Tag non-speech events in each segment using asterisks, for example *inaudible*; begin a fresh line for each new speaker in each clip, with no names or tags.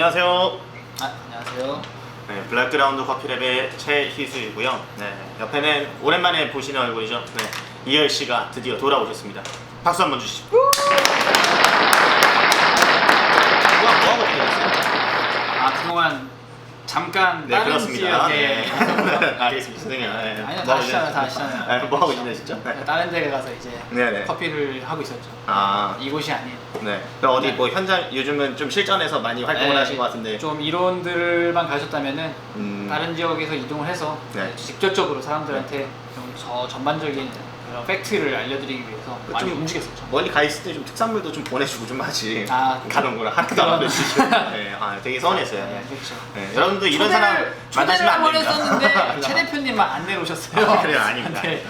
네, 안녕하세요.
아, 안녕하세요.
네, 블랙그라운드 커피랩의 최희수이고요. 네, 옆에는 오랜만에 보시는 얼굴이죠. 네, 이열 씨가 드디어 돌아오셨습니다. 박수 한번 주시죠. 뭐야, 뭐하고 지내셨어요?
아, 그동안 잠깐
네,
다른
그렇습니다.
지역에
네.
있었고요. *laughs*
알겠습니다. 선생님. 네.
아니요,
뭐하고
다 아시잖아요, 다
지내셨죠?
아시잖아요.
네, 뭐 하고 지내셨죠? 네.
다른 데 가서 이제
네네.
커피를 하고 있었죠.
아,
이곳이 아닌.
네. 그럼 어디
네.
뭐 현장 요즘은 좀 실전에서 많이 활동을
네,
하신 것 같은데.
좀 이론들만 가셨다면은
음.
다른 지역에서 이동을 해서
네.
직접적으로 사람들한테 좀 저 전반적인 그런 팩트를 알려드리기 위해서 많이
좀
움직였었죠.
멀리 가 있을 때 좀 특산물도 좀 보내주고 좀 하지.
아,
가는 거랑 하나도 안 보내주시고. *laughs* 네, 아, 되게 서운했어요.
네, 그렇죠.
네, 여러분도 이런
초대를-
사람
초대를
만나시면 안
한번
됩니다.
했었는데 *laughs* 최 대표님만 안 내려오셨어요.
아, 그래요? 아닙니다. *laughs*
네.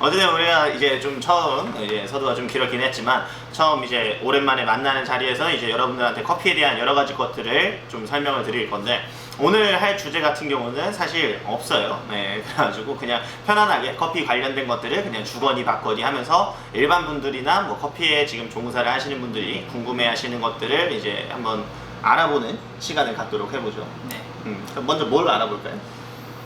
어쨌든 우리가 이제 좀 처음 이제 서두가 좀 길었긴 했지만 처음 이제 오랜만에 만나는 자리에서 이제 여러분들한테 커피에 대한 여러 가지 것들을 좀 설명을 드릴 건데 오늘 할 주제 같은 경우는 사실 없어요. 네, *laughs* 그래가지고 그냥 편안하게 커피 관련된 것들을 그냥 주거니 받거니 하면서 일반 분들이나 뭐 커피에 지금 종사를 하시는 분들이 궁금해 하시는 것들을 이제 한번 알아보는 시간을 갖도록 해보죠.
네.
음, 그럼 먼저 뭘 알아볼까요?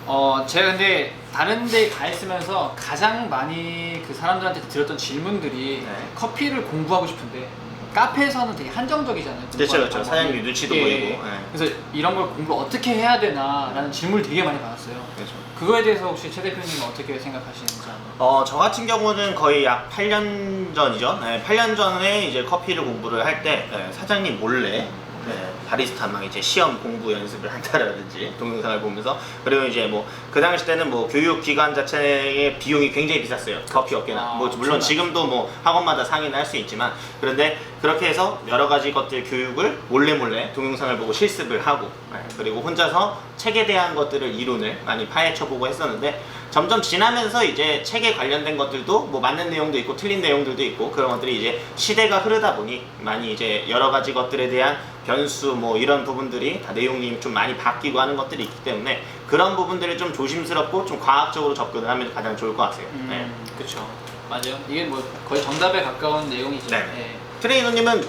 어, 제가 근데 다른 데 가 있으면서 가장 많이 그 사람들한테 들었던 질문들이
네.
커피를 공부하고 싶은데 카페에서는 되게 한정적이잖아요.
그렇죠,
공부하는
그렇죠.
방법이.
사장님 눈치도 보이고, 네.
그래서 이런 걸 공부를 어떻게 해야 되나라는 질문을 되게 많이 받았어요.
그렇죠.
그거에 대해서 혹시 최 대표님은 어떻게 생각하시는지 한번.
어, 저 같은 경우는 거의 약 8년 전이죠. 네, 8년 전에 이제 커피를 공부를 할 때 사장님 몰래 네, 바리스타 막 이제 시험 공부 연습을 *laughs* 한다라든지 동영상을 보면서 그리고 이제 뭐 그 당시 때는 뭐 교육 기관 자체의 비용이 굉장히 비쌌어요. 커피 업계나
아,
뭐 물론
엄청나죠.
지금도 뭐 학원마다 상인을 할수 있지만 그런데 그렇게 해서 여러 가지 것들 교육을 몰래 몰래 동영상을 보고 실습을 하고 네, 그리고 혼자서 책에 대한 것들을 이론을 많이 파헤쳐보고 했었는데 점점 지나면서 이제 책에 관련된 것들도 뭐 맞는 내용도 있고 틀린 내용들도 있고 그런 것들이 이제 시대가 흐르다 보니 많이 이제 여러 가지 것들에 대한 변수 뭐 이런 부분들이 다 내용이 좀 많이 바뀌고 하는 것들이 있기 때문에 그런 부분들을 좀 조심스럽고 좀 과학적으로 접근을 하면 가장 좋을 것 같아요.
음,
네.
그렇죠. 맞아요. 이게 뭐 거의 정답에 가까운 내용이죠.
네.
네.
트레이너님은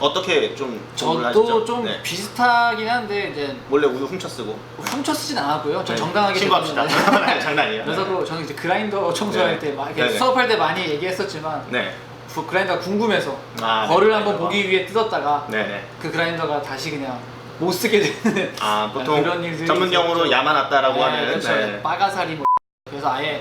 어떻게 좀 공부를?
저도 좀
네.
비슷하긴 한데 이제
몰래 우유 훔쳐 쓰고
훔쳐 쓰진 않았고요. 전
네.
정당하게
신고합시다. *laughs* 장난이에요.
그래서도 저는 이제 그라인더 청소할
네.
때막
네, 네.
수업할 때 많이 얘기했었지만
네.
그 그라인더가 궁금해서
아,
벌을
네,
한번
그라인더가.
보기 위해 뜯었다가
네네.
그 그라인더가 다시 그냥 못 쓰게 되는
아 보통
그런 일들이
전문 용어로
있었죠.
야만았다라고
네,
하는
그렇죠.
네.
빠가사리 뭐 그래서 아예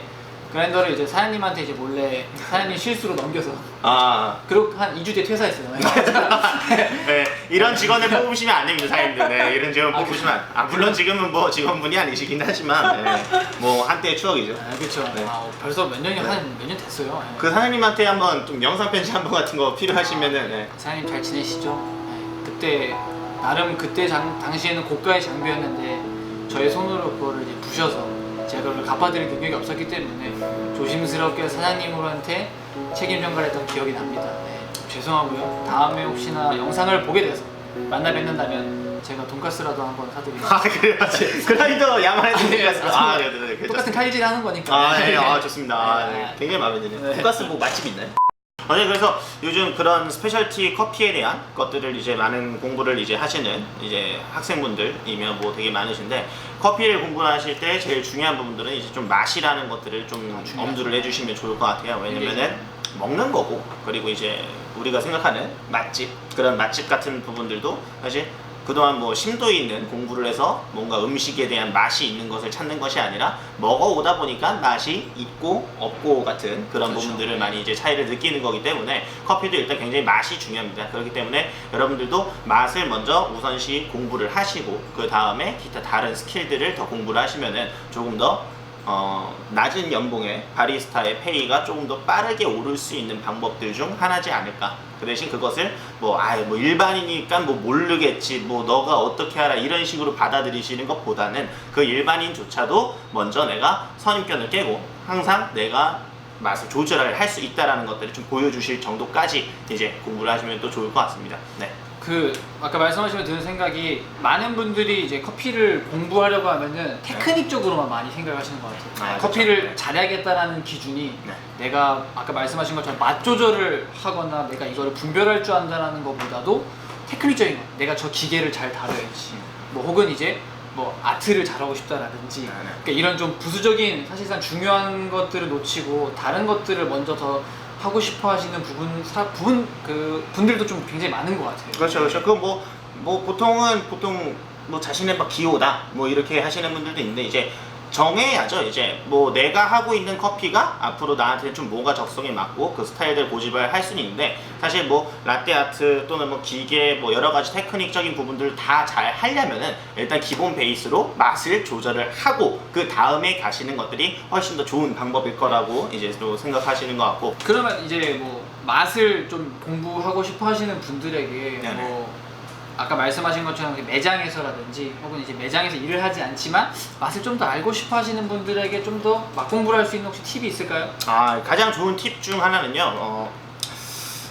그라인더를 이제 사장님한테 이제 몰래 사장님 실수로 넘겨서
아
그리고 한 2주 뒤에 퇴사했어요. *laughs*
네, 이런 직원을 뽑으시면 안 됩니다, 사장님들. 네, 이런 직원
아,
뽑으시면 안- 아 물론 지금은 뭐 직원분이 아니시긴 하지만 네, 뭐 한때의 추억이죠.
아, 그렇죠.
네.
아, 벌써 몇 년이
네.
한몇 년 됐어요. 네.
그 사장님한테 한번 좀 영상 편지 한번 같은 거 필요하시면은 네.
사장님 잘 지내시죠? 네, 그때 나름 그때 장- 당시에는 고가의 장비였는데 저의 손으로 그거를 이제 부셔서 제가 그걸 갚아드릴 능력이 없었기 때문에 조심스럽게 사장님한테 책임 전가했던 기억이 납니다. 네, 죄송하고요. 다음에 혹시나 영상을 보게 돼서 만나 뵙는다면 제가 돈가스라도 한번 사드리겠습니다.
아 그래요? 그라인더 야만의
네,
돈가스. 아 네, 네, 네, 괜찮습니다.
똑같은 칼질 하는 거니까.
아, 네, 아 좋습니다. 아, 네.
네.
굉장히 마음에 드네요.
네.
돈가스 뭐 맛집 있나요? 아니 그래서 요즘 그런 스페셜티 커피에 대한 것들을 이제 많은 공부를 이제 하시는 이제 학생분들이면 뭐 되게 많으신데 커피를 공부하실 때 제일 중요한 부분들은 이제 좀 맛이라는 것들을 좀
아, 중요하죠.
엄두를 해주시면 좋을 것 같아요. 왜냐면은 먹는 거고 그리고 이제 우리가 생각하는 맛집 그런 맛집 같은 부분들도 사실 그동안 뭐 심도 있는 공부를 해서 뭔가 음식에 대한 맛이 있는 것을 찾는 것이 아니라 먹어오다 보니까 맛이 있고 없고 같은 그런
그렇죠.
부분들을 많이 이제 차이를 느끼는 거기 때문에 커피도 일단 굉장히 맛이 중요합니다. 그렇기 때문에 여러분들도 맛을 먼저 우선시 공부를 하시고 그 다음에 기타 다른 스킬들을 더 공부를 하시면은 조금 더 어, 낮은 연봉에 바리스타의 페이가 조금 더 빠르게 오를 수 있는 방법들 중 하나지 않을까. 그 대신 그것을 뭐, 아, 뭐 일반이니까 뭐 모르겠지, 뭐 너가 어떻게 하라 이런 식으로 받아들이시는 것보다는 그 일반인조차도 먼저 내가 선입견을 깨고 항상 내가 맛을 조절을 할 수 있다라는 것들을 좀 보여주실 정도까지 이제 공부를 하시면 또 좋을 것 같습니다. 네.
그 아까 말씀하시면 드는 생각이 많은 분들이 이제 커피를 공부하려고 하면은 테크닉적으로만 많이 생각하시는 것 같아요.
아, 그렇죠.
커피를
네.
잘해야겠다라는 기준이
네.
내가 아까 말씀하신 것처럼 맛 조절을 하거나 내가 이거를 분별할 줄 안다는 것보다도 테크닉적인 거 내가 저 기계를 잘 다뤄야지 뭐 혹은 이제 뭐 아트를 잘하고 싶다라든지
네, 네.
그러니까 이런 좀 부수적인 사실상 중요한 것들을 놓치고 다른 것들을 먼저 더 하고 싶어 하시는 부분 사 부분 그 분들도 좀 굉장히 많은 것 같아요.
그렇죠, 그렇죠. 그뭐뭐 보통은 보통 뭐 자신의 막 기호다 뭐 이렇게 하시는 분들도 있는데 이제 정해야죠. 이제 뭐 내가 하고 있는 커피가 앞으로 나한테 좀 뭐가 적성에 맞고 그 스타일들 고집을 할 수는 있는데 사실 뭐 라떼 아트 또는 뭐 기계 뭐 여러 가지 테크닉적인 부분들을 다 잘 하려면은 일단 기본 베이스로 맛을 조절을 하고 그 다음에 가시는 것들이 훨씬 더 좋은 방법일 거라고 이제 또 생각하시는 것 같고
그러면 이제 뭐 맛을 좀 공부하고 싶어 하시는 분들에게
네네.
뭐 아까 말씀하신 것처럼 매장에서라든지 혹은 이제 매장에서 일을 하지 않지만 맛을 좀 더 알고 싶어 하시는 분들에게 좀 더 맛 공부를 할 수 있는 혹시 팁이 있을까요?
아 가장 좋은 팁 중 하나는요. 어,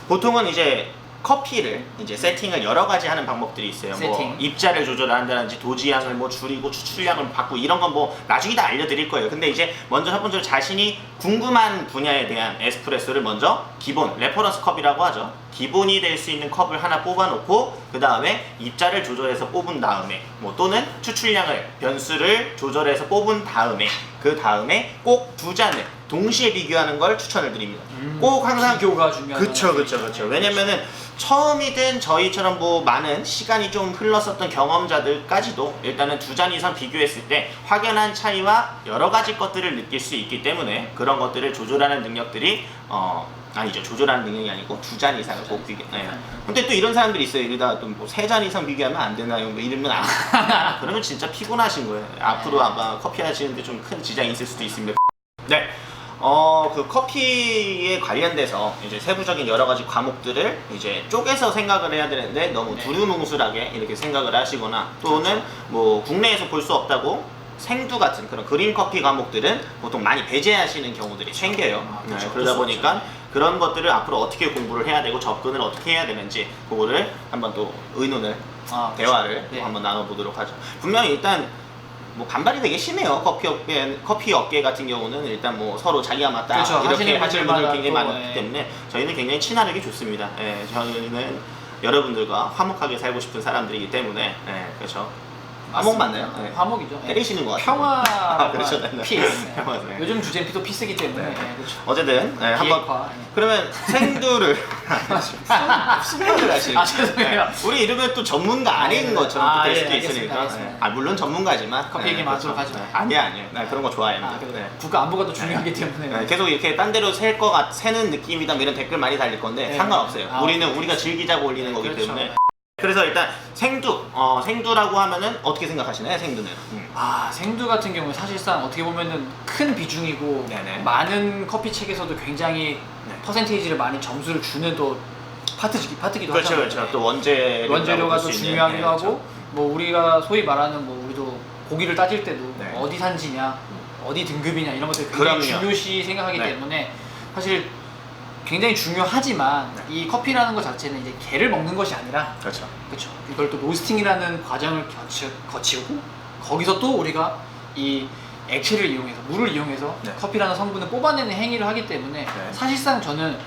보통은 이제 커피를 이제 세팅을 여러 가지 하는 방법들이 있어요. 뭐
세팅.
입자를 조절한다든지 도지향을 뭐 줄이고 추출량을 바꾸고 이런 건 뭐 나중에 다 알려드릴 거예요. 근데 이제 먼저 첫 번째로 자신이 궁금한 분야에 대한 에스프레소를 먼저 기본 레퍼런스 컵이라고 하죠. 기본이 될 수 있는 컵을 하나 뽑아놓고 그 다음에 입자를 조절해서 뽑은 다음에 뭐 또는 추출량을 변수를 조절해서 뽑은 다음에 그 다음에 꼭 두 잔을 동시에 비교하는 걸 추천을 드립니다. 꼭 항상
비교가 중요한
그쵸 그쵸 그쵸 왜냐면은 처음이든 저희처럼 뭐 많은 시간이 좀 흘렀었던 경험자들까지도 일단은 두 잔 이상 비교했을 때 확연한 차이와 여러 가지 것들을 느낄 수 있기 때문에 그런 것들을 조절하는 능력들이 어 아니죠 조절하는 능력이 아니고 두 잔 이상을 꼭 비교 네. 근데 또 이런 사람들이 있어요 이러다가 또뭐세 잔 이상 비교하면 안 되나요 뭐 이러면 안 *laughs* 그러면 진짜 피곤하신 거예요 앞으로 아마 커피 하시는데 좀 큰 지장이 있을 수도 있습니다 *laughs* 네. 어, 그 커피에 관련돼서 이제 세부적인 여러 가지 과목들을 이제 쪼개서 생각을 해야 되는데 너무
네.
두루뭉술하게 이렇게 생각을 하시거나 또는 뭐 국내에서 볼 수 없다고 생두 같은 그런 그린 커피 과목들은 보통 많이 배제하시는 경우들이 생겨요.
아,
네,
그렇죠.
그러다
어쩔 수
보니까
없죠.
그런 것들을 앞으로 어떻게 공부를 해야 되고 접근을 어떻게 해야 되는지 그거를 한번 또 의논을
아,
대화를
네.
또 한번 나눠보도록 하죠. 분명히 일단 뭐 반발이 되게 심해요. 커피 업계 커피 업계 같은 경우는 일단 뭐 서로 자기가 맞다
그렇죠.
이렇게
하시는
하시는 분들 굉장히
또,
많기
예.
때문에 저희는 굉장히 친화력이 좋습니다. 예, 저희는 여러분들과 화목하게 살고 싶은 사람들이기 때문에 예, 그렇죠. 화목 맞나요? 예.
화목이죠. 예.
때리시는 것 같아요.
평화 *laughs*
아, 그렇죠. 네, 네.
피스.
평화, 네.
요즘 주제는 피도 피스기 때문에
네.
예, 그렇죠.
어쨌든 예, 한번
비핵화.
그러면 생두를 *laughs* 수면을 하시는
아, 죄송해요.
네. 우리 이러면 또 전문가 아닌
네.
것처럼
아,
또될
예,
수도
알겠습니다,
있으니까
알겠습니다.
네. 아 물론 전문가지만
커피 얘기만 하도록 하죠.
네. 아니야 아니야 나 그런 거 좋아합니다
아, 그래요.
네.
국가 안보가 더 중요하기 때문에.
네, 계속 이렇게 딴 데로 셀 거 같, 새는 느낌이다 뭐 이런 댓글 많이 달릴 건데
네.
상관없어요
아,
우리는. 우리가 즐기자고 올리는 거기
그렇죠.
때문에 그래서 일단 생두 어, 생두라고 하면은 어떻게 생각하시나요 생두는 음.
아 생두 같은 경우는 사실상 어떻게 보면은 큰 비중이고
네네.
많은 커피 책에서도 굉장히
네.
퍼센테이지를 많이 점수를 주는 또 파트기 파트기도
그렇죠
하잖아요.
그렇죠 또 원재
원재료가 또 중요하기도 하고 뭐 우리가 소위 말하는 뭐 우리도 고기를 따질 때도
네.
어디 산지냐 어디 등급이냐 이런 것들 굉장히
그럼요.
중요시 생각하기
네.
때문에 사실 굉장히 중요하지만
네.
이 커피라는 것 자체는 이제 개를 먹는 것이 아니라
그렇죠
그렇죠. 이걸 또 로스팅이라는 과정을 거치, 거치고 거기서 또 우리가 이 액체를 이용해서 물을 이용해서
네.
커피라는 성분을 뽑아내는 행위를 하기 때문에
네.
사실상 저는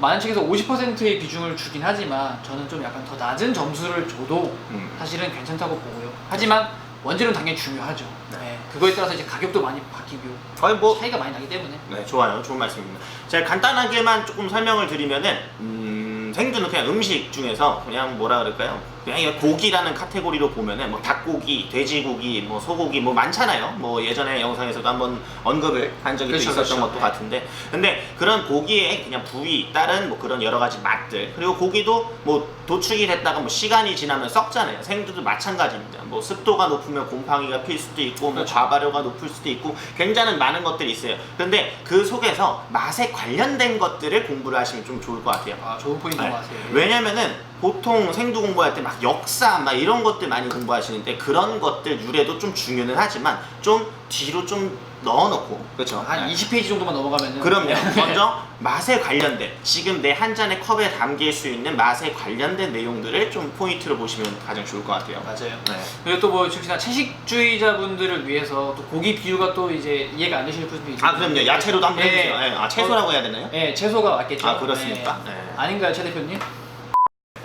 많은 책에서 50%의 비중을 주긴 하지만 저는 좀 약간 더 낮은 점수를 줘도
음.
사실은 괜찮다고 보고요. 하지만 원재료는 당연히 중요하죠.
네.
네. 그거에 따라서 이제 가격도 많이 바뀌고
아니 뭐
차이가 많이 나기 때문에
네, 좋아요. 좋은 말씀입니다. 제가 간단하게만 조금 설명을 드리면은 음, 생두는 그냥 음식 중에서 그냥 뭐라 그럴까요? 그냥 이 고기라는 카테고리로 보면은 뭐 닭고기, 돼지고기, 뭐 소고기 뭐 많잖아요. 뭐 예전에 영상에서도 한번 언급을 한 적이 또
그렇죠,
있었던
그렇죠.
것도 같은데, 근데 그런 고기의 그냥 부위, 다른 뭐 그런 여러 가지 맛들 그리고 고기도 뭐 도축이 됐다가 뭐 시간이 지나면 썩잖아요. 생두도 마찬가지입니다. 뭐 습도가 높으면 곰팡이가 필 수도 있고, 뭐
그렇죠.
과발효가 높을 수도 있고, 굉장히 많은 것들이 있어요. 근데 그 속에서 맛에 관련된 것들을 공부를 하시면 좀 좋을 것 같아요.
아, 좋은 포인트인
네.
것 같아요.
왜냐면은 보통 생두 공부할 때 막 역사 막 이런 것들 많이 공부하시는데 그런 것들 유래도 좀 중요는 하지만 좀 뒤로 좀 넣어놓고 그렇죠.
한 20페이지 정도만 넘어가면은
그럼요. *laughs* 먼저 맛에 관련된 지금 내 한 잔의 컵에 담길 수 있는 맛에 관련된 내용들을 좀 포인트로 보시면 가장 좋을 것 같아요.
맞아요.
네.
그리고 또뭐 특히나 채식주의자분들을 위해서 또 고기 비유가 또 이제 이해가 안 되시는 분들이 있어요.
아 그럼요. 야채로도 한번
네.
해주세요. 네. 아 채소라고 해야 되나요?
네, 채소가 맞겠죠.
아, 그렇습니까?
네.
네.
아닌가요, 최 대표님?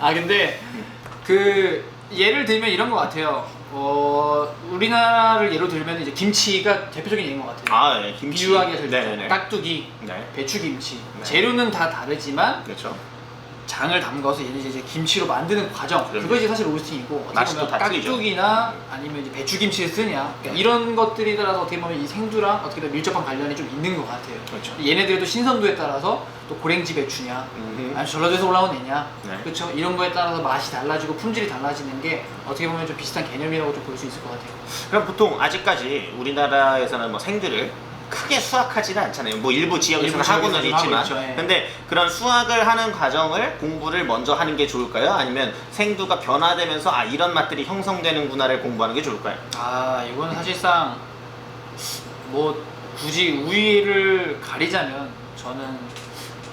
아 근데 그 예를 들면 이런 것 같아요. 어 우리나라를 예로 들면 이제 김치가 대표적인 예인 것 같아요.
아, 네, 김치.
비유하기가 제일 좋죠.
네네네.
깍두기,
네.
배추 김치.
네.
재료는 다 다르지만
그렇죠.
장을 담가서 얘는 이제 김치로 만드는 과정
그럼요.
그것이 사실 로스팅이고 어떻게
맛이
보면
또다 틀리죠.
깍두기나 아니면 이제 배추김치를 쓰냐 그러니까
네.
이런 것들에 따라서 어떻게 보면 이 생두랑 어떻게 보면 밀접한 관련이 좀 있는 것 같아요.
그렇죠.
얘네들도 신선도에 따라서 또 고랭지 배추냐
음.
아니 전라도에서 올라온 애냐
네.
그렇죠 이런 거에 따라서 맛이 달라지고 품질이 달라지는 게 어떻게 보면 좀 비슷한 개념이라고 좀 볼 수 있을 것 같아요.
그럼 보통 아직까지 우리나라에서는 뭐 생들을 크게 수확하지는 않잖아요. 뭐 일부 지역에서는
일부
하고는
지역에서는 하고
있지만,
있죠, 예.
근데 그런 수확을 하는 과정을 공부를 먼저 하는 게 좋을까요? 아니면 생두가 변화되면서 아 이런 맛들이 형성되는구나를 공부하는 게 좋을까요?
아 이건 사실상 뭐 굳이 우위를 가리자면 저는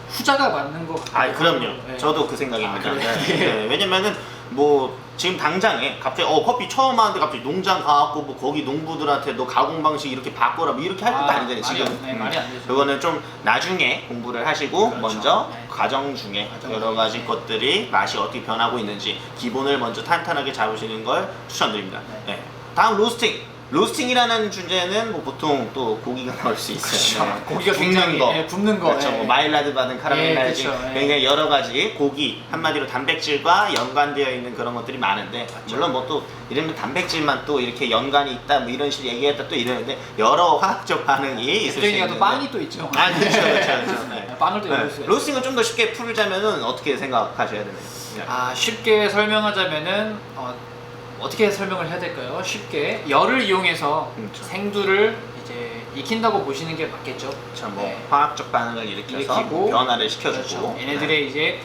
후자가 맞는 것 같아요.
아 그럼요.
네.
저도 그 생각입니다.
아, 그래요?
네. 네. 왜냐면은 뭐 지금 당장에 갑자기 어 커피 처음 하는데 갑자기 농장 가갖고 뭐 거기 농부들한테 너 가공 방식 이렇게 바꿔라 뭐 이렇게 할 것도
아,
아, 니잖아요
말이
지금.
안- 네, 말이 안 되죠.
그거는 좀 나중에 공부를 하시고
그렇죠.
먼저
네.
과정 중에
과정
여러 가지
중에.
것들이 맛이 어떻게 변하고 있는지 기본을 먼저 탄탄하게 잡으시는 걸 추천드립니다.
네.
네. 다음 로스팅. 로스팅이라는 주제는 뭐 보통 또 고기가 나올 수 있어요.
그렇죠. 고기가
굽는
굉장히,
거,
예, 굽는 거,
그렇죠.
예.
뭐 마일라드 받은 카라멜라이징,
예, 그렇죠. 예.
굉장히 여러 가지 고기 한마디로 단백질과 연관되어 있는 그런 것들이 많은데 물론 뭐 또 이러면 단백질만 또 이렇게 연관이 있다 뭐 이런 식으로 얘기했다 또 이러는데 여러 화학적 반응이 있을 수 있는데
또 빵이 또 있죠.
아 그렇죠 그렇죠 그렇죠 *laughs* 네.
빵을 또
네.
열어주세요.
로스팅을 좀 더 쉽게 풀자면은 어떻게 생각하셔야 되나요? 네.
아 쉽게 설명하자면은 어, 어떻게 설명을 해야 될까요? 쉽게 열을 이용해서
그렇죠.
생두를 이제 익힌다고 보시는 게 맞겠죠.
참뭐
네.
화학적 반응을 일으켜서
일으키고,
변화를 시켜주고
그렇죠.
네.
얘네들의 이제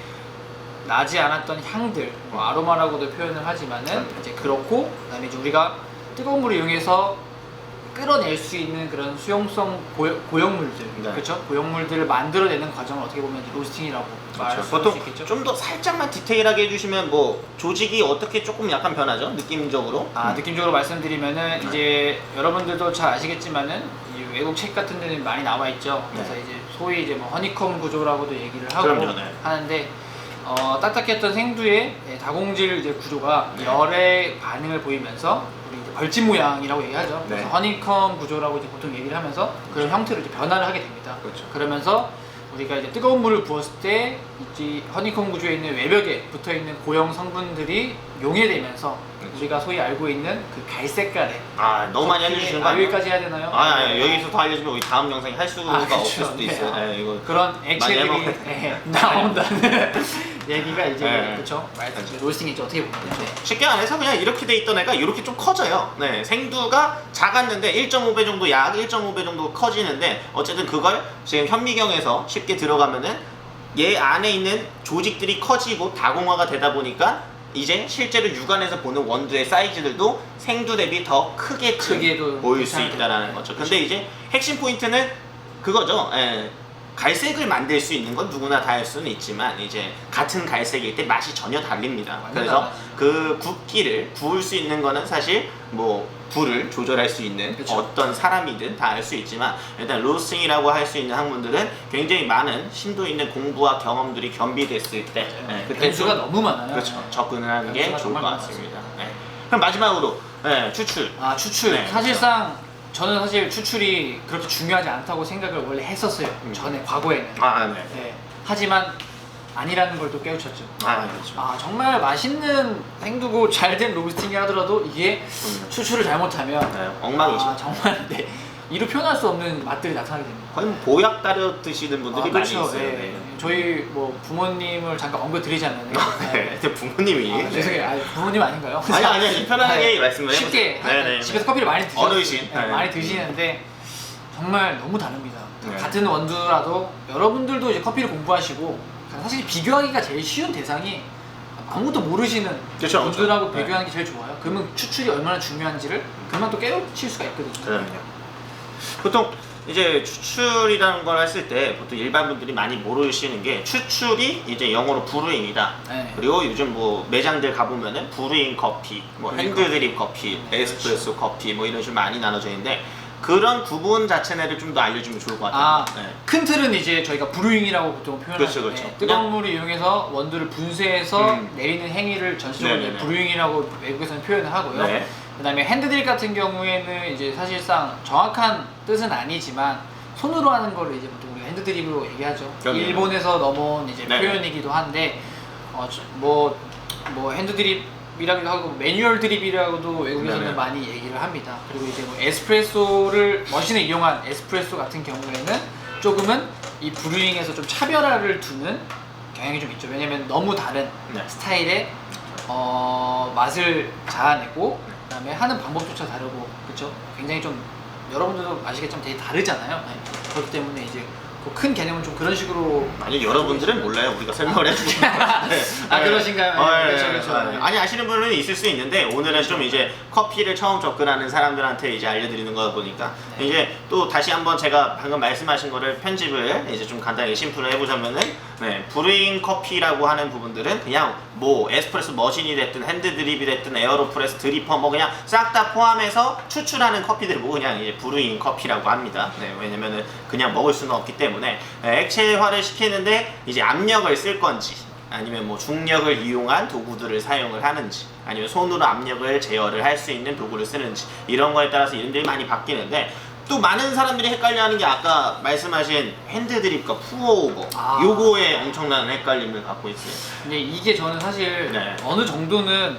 나지 않았던 향들, 뭐 아로마라고도 표현을 하지만은
네.
이제 그렇고 그다음에 이제 우리가 뜨거운 물을 이용해서 끌어낼 수 있는 그런 수용성 고여, 고형 물들,
네.
그렇죠? 고형물들을 만들어내는 과정을 어떻게 보면 로스팅이라고 말할. 수
보통
있겠죠.
좀 더 살짝만 디테일하게 해주시면 뭐 조직이 어떻게 조금 약간 변하죠 느낌적으로
아 느낌적으로 말씀드리면은
네.
이제 여러분들도 잘 아시겠지만은 이 외국 책 같은 데는 많이 나와 있죠. 그래서
네.
이제 소위 이제 뭐 허니콤 구조라고도 얘기를 하고
그럼요, 네.
하는데 어, 딱딱했던 생두의 예, 다공질 이제 구조가
네.
열의 반응을 보이면서 우리 벌집 모양이라고 얘기하죠. 그래서
네.
허니콤 구조라고 이제 보통 얘기를 하면서 그런 형태로 이제 변화를 하게 됩니다.
그렇죠.
그러면서 우리가 이제 뜨거운 물을 부었을 때 이제 허니콤 구조에 있는 외벽에 붙어 있는 고형 성분들이 용해되면서
그렇죠.
우리가 소위 알고 있는 그 갈색깔의
아 너무 많이 알려주시는 거
아,
아니에요?
여기까지 해야 되나요?
아, 아니, 여기서 더 알려주면 우리 다음 영상이 할 수가
아,
없을
그렇죠.
수도
네.
있어요.
아,
네, 이거
그런 액체들이
해먹어야
예, 나온다는 *laughs* 얘기가 이제
네.
그렇죠. 로스팅이 이제 어떻게 보면 네.
쉽게 말해서 그냥 이렇게 돼 있던 애가 이렇게 좀 커져요. 네, 생두가 작았는데 1.5배 정도 약 1.5배 정도 커지는데 어쨌든 그걸 지금 현미경에서 쉽게 들어가면은 얘 안에 있는 조직들이 커지고 다공화가 되다 보니까 이제 실제로 육안에서 보는 원두의 사이즈들도 생두 대비 더 크게
크게도
보일 수 있다라는. 거죠. 근데 이제 핵심 포인트는 그거죠. 예. 갈색을 만들 수 있는 건 누구나 다 할 수는 있지만 이제 같은 갈색일 때 맛이 전혀.
완전
그래서. 그 굽기를 구울 수 있는 거는 사실 뭐 불을 조절할 수 있는
그쵸.
어떤 사람이든 다알수 있지만 일단 로스팅이라고 할 수 있는 학문들은 굉장히 많은 심도 있는 공부와 경험들이 겸비됐을 때 예, 그때
변수가
좀
너무 많아요.
그렇죠
네.
접근을 하는 게 좋을 것 같습니다. 네. 그럼 마지막으로 예, 추출
아 추출
네,
사실상 저는 사실 추출이 그렇게 중요하지 않다고 생각을 원래 했었어요
음.
전에 과거에는
아 네.
네. 하지만 아니라는 걸 또 깨우쳤죠
아 그렇죠.
아 정말 맛있는 생두고 잘 된 로스팅이 하더라도 이게
음.
추출을 잘못하면
네, 엉망이죠.
아, 정말 네. 이로 표현할 수 없는 맛들이 나타나게 됩니다
거의 뭐 보약 따려 드시는 분들이
아,
많이
그렇죠.
있어요.
예.
네.
저희 뭐 부모님을 잠깐 언급 드리자면 *laughs*
네. 근데 부모님이
아, 죄송해요. 아니, 부모님 아닌가요?
아니 아니 아니 편하게
네.
말씀을
쉽게
해보세요. 네네.
집에서 커피를 많이 드시죠.
어르신.
네,
네.
많이 드시는데 정말 너무 다릅니다.
네.
같은 원두라도 여러분들도 이제 커피를 공부하시고 사실 비교하기가 제일 쉬운 대상이 아무것도 모르시는
그렇죠,
원두라고
그렇죠.
비교하는 게 제일 좋아요. 그러면 추출이 얼마나 중요한지를 그만 또 깨우칠 수가 있거든요.
그럼요. 보통 이제 추출이라는 걸 했을 때 보통 일반 분들이 많이 모르시는 게 추출이 이제 영어로 브루잉이다.
네.
그리고 요즘 뭐 매장들 가보면은 브루잉 커피, 뭐
브루잉
핸드드립 커피,
네,
에스프레소 커피 뭐 이런 식으로 많이 나눠져 있는데 그런 구분 자체를 좀 더 알려주면 좋을 것 같아요.
아,
네.
큰 틀은 이제 저희가 브루잉이라고 보통 표현하는데
그렇죠, 그렇죠.
뜨거운 물을 이용해서 원두를 분쇄해서
음.
내리는 행위를 전체적으로 이제
네네네.
브루잉이라고 외국에서는 표현을 하고요.
네.
그 다음에 핸드드립 같은 경우에는 이제 사실상 정확한 뜻은 아니지만 손으로 하는 거를 이제 보통 우리가 핸드드립으로 얘기하죠.
그럼요.
일본에서 넘어온 이제
네.
표현이기도 한데 어, 뭐뭐 핸드드립이라기도 하고 매뉴얼 드립이라고도 외국에서는
네네.
많이 얘기를 합니다. 그리고 이제 뭐 에스프레소를 머신을 이용한 에스프레소 같은 경우에는 조금은 이 브루잉에서 좀 차별화를 두는 경향이 좀 있죠. 왜냐면 너무 다른
네.
스타일의 어, 맛을 자아내고 그다음에 하는 방법조차 다르고 그렇죠. 굉장히 좀 여러분들도 아시겠지만 되게 다르잖아요. 네. 그렇기 때문에 이제 그큰 개념은 좀 그런 식으로
아니 여러분들은 몰라요. 우리가 설명을 해주는 *laughs* 네.
아, 그러신가요?
어,
네,
예,
그렇죠,
예,
그렇죠.
예.
네.
아니 아시는 분은 있을 수 있는데 오늘은 좀 이제 커피를 처음 접근하는 사람들한테 이제 알려드리는 거다 보니까
네.
이제 또 다시 한번 제가 방금 말씀하신 거를 편집을 이제 좀 간단히 심플을 해보자면은 네, 브루잉 커피라고 하는 부분들은 그냥 뭐 에스프레소 머신이 됐든 핸드 드립이 됐든 에어로프레스 드리퍼 뭐 그냥 싹 다 포함해서 추출하는 커피들을 뭐 그냥 이제 브루잉 커피라고 합니다. 네, 왜냐면은 그냥 먹을 수는 없기 때문에 네, 액체화를 시키는데 이제 압력을 쓸 건지 아니면 뭐 중력을 이용한 도구들을 사용을 하는지 아니면 손으로 압력을 제어를 할 수 있는 도구를 쓰는지 이런 거에 따라서 이름들이 많이 바뀌는데 또 많은 사람들이 헷갈려하는 게 아까 말씀하신 핸드 드립과 푸어오버
아.
요거에 엄청난 헷갈림을 갖고 있어요.
근데 이게 저는 사실
네.
어느 정도는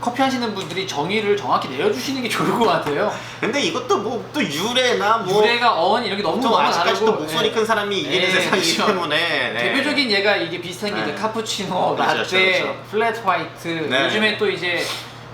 커피 하시는 분들이 정의를 정확히 내려주시는 게 좋을 것 같아요.
근데 이것도 뭐 또 유래나 뭐
유래가 어원 이런 게 너무
또
너무
아직까지 또
다르고
목소리
네.
큰 사람이 이기는
네,
세상이기
그렇죠.
때문에 네.
대표적인 예가 이게 비슷한 게 이제
네.
카푸치노,
그렇죠,
라떼,
그렇죠.
플랫 화이트.
네.
요즘에 또 이제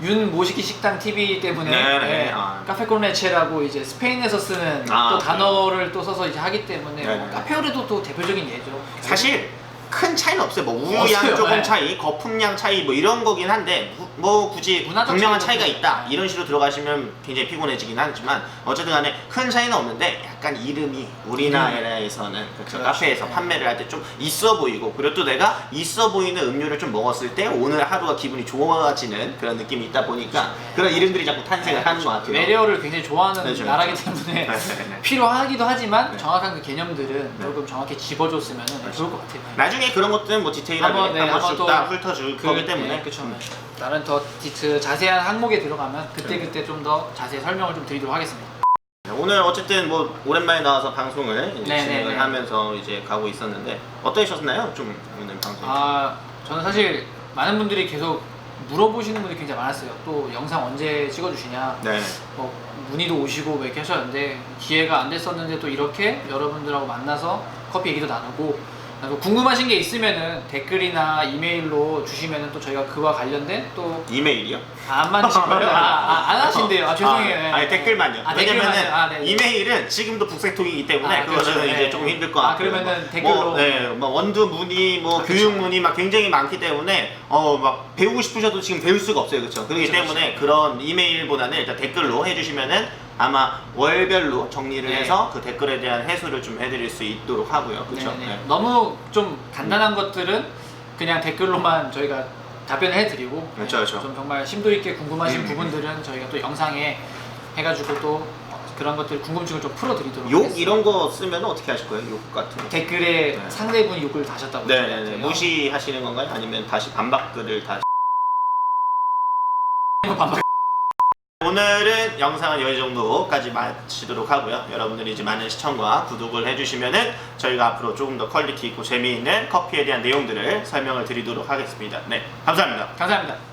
윤 모시기 식당 TV 때문에
네, 네.
네,
아.
카페코네체라고 이제 스페인에서 쓰는
아,
또
그래요?
단어를 또 써서 이제 하기 때문에
네,
뭐
네.
카페오레도 또 대표적인 예죠.
사실 큰 차이는 없어요. 뭐 우유양
없어요.
조금
네.
차이, 거품량 차이 뭐 이런 거긴 한데 무- 뭐 굳이
문화적
분명한 차이가 있다. 이런 식으로 들어가시면 굉장히 피곤해지긴 하지만 어쨌든 간에 큰 차이는 없는데 약간 이름이 우리나라에서는 그렇죠.
그렇죠.
카페에서
네.
판매를 할 때 좀 있어 보이고 그리고 또 내가 있어 보이는 음료를 좀 먹었을 때 오늘 하루가 기분이 좋아지는 그런 느낌이 있다 보니까 그런 이름들이 자꾸 탄생을 하는 것 같아요.
매력을 굉장히 좋아하는
그렇죠,
나라기
그렇죠.
때문에
네, 네, *laughs* 네.
필요하기도 하지만
네.
정확한 그 개념들은
네.
조금 정확히 집어줬으면. 좋을 것 같아요.
나중에 그런 것들은 뭐 디테일하게
한번, 네,
한
한번
다 훑어줄 거기 때문에
네, 그렇죠.
음.
다른 더 디트 자세한 항목에 들어가면 그때. 그때 좀 더 자세히 설명을 좀 드리도록 하겠습니다.
네, 오늘 어쨌든 뭐 오랜만에 나와서 방송을 이제
네,
진행을
네, 네.
하면서 이제 가고 있었는데 어떠셨나요? 좀 오늘 방송.
아 저는 사실 많은 분들이 계속 물어보시는 분들이 굉장히 많았어요. 또 영상 언제 찍어주시냐.
네.
뭐 문의도 오시고 뭐 이렇게 하셨는데 기회가 안 됐었는데 또 이렇게 여러분들하고 만나서 커피 얘기도 나누고 궁금하신 게 있으면은 댓글이나 이메일로 주시면은 또 저희가 그와 관련된 또
이메일이요?
안 만드실 거예요? 아, 아, 안 하신대요. 아, 죄송해요.
아, 아니 댓글만요.
아,
왜냐면은
댓글만요. 아, 네.
이메일은 지금도 북색통이기 때문에
아,
그거는
그렇죠.
이제
네.
조금 힘들 것
아,
같아요.
그러면은
뭐,
댓글로.
뭐, 네, 뭐 원두 문의, 뭐
아,
교육
그렇죠.
문의 막 굉장히 많기 때문에 어 막 배우고 싶으셔도 지금 배울 수가 없어요, 그렇죠? 그렇기
그렇죠,
때문에 그런 이메일보다는 일단 댓글로 해주시면은 아마 월별로 정리를
네.
해서 그 댓글에 대한 해소를 좀 해드릴 수 있도록 하고요, 그렇죠?
네네. 너무 좀 간단한 것들은 그냥 댓글로만 저희가 답변을 해드리고
그렇죠,
네,
그렇죠.
좀 정말 심도 있게 궁금하신
음.
부분들은 저희가 또 영상에 해가지고 또 그런 것들 궁금증을 좀 풀어드리도록
욕
하겠습니다.
이런 거 쓰면 어떻게 하실 거예요? 욕 같은 거?
댓글에
네.
상대분이 욕을 다셨다고
네 네네
하셨어요.
무시하시는 건가요? 아니면 다시 반박글을 다시
반박.
오늘은 영상은 여기 정도까지 마치도록 하고요. 여러분들이 이제 많은 시청과 구독을 해주시면은 저희가 앞으로 조금 더 퀄리티 있고 재미있는 커피에 대한 내용들을 설명을 드리도록 하겠습니다. 네 감사합니다.
감사합니다.